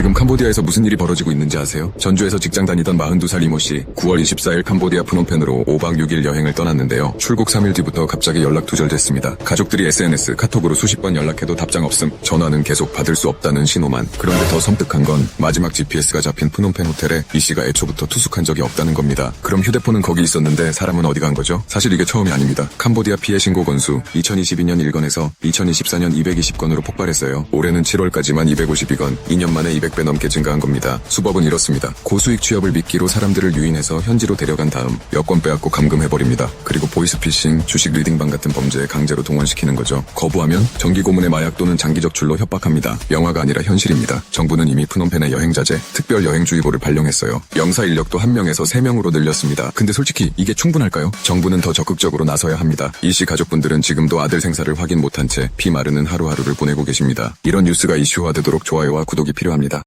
지금 캄보디아에서 무슨 일이 벌어지고 있는지 아세요? 전주에서 직장 다니던 42살 이모 씨 9월 24일 캄보디아 프놈펜으로 5박 6일 여행을 떠났는데요. 출국 3일 뒤부터 갑자기 연락 두절됐습니다. 가족들이 SNS, 카톡으로 수십 번 연락해도 답장 없음. 전화는 계속 받을 수 없다는 신호만. 그런데 더 섬뜩한 건 마지막 GPS가 잡힌 프놈펜 호텔에 이 씨가 애초부터 투숙한 적이 없다는 겁니다. 그럼 휴대폰은 거기 있었는데 사람은 어디 간 거죠? 사실 이게 처음이 아닙니다. 캄보디아 피해 신고 건수 2022년 1건에서 2024년 220건으로 폭발했어요. 올해는 7월까지만 252건, 2년 만에 200배 넘게 증가한 겁니다. 수법은 이렇습니다. 고수익 취업을 미끼로 사람들을 유인해서 현지로 데려간 다음 여권 빼앗고 감금해버립니다. 그리고 보이스피싱, 주식 리딩방 같은 범죄에 강제로 동원시키는 거죠. 거부하면 정기 고문의 마약 또는 장기 적출로 협박합니다. 영화가 아니라 현실입니다. 정부는 이미 프놈펜의 여행자재, 특별 여행주의보를 발령했어요. 영사 인력도 한 명에서 세 명으로 늘렸습니다. 근데 솔직히 이게 충분할까요? 정부는 더 적극적으로 나서야 합니다. 이 씨 가족분들은 지금도 아들 생사를 확인 못한 채 피 마르는 하루하루를 보내고 계십니다. 이런 뉴스가 이슈화되도록 좋아요와 구독이 필요합니다.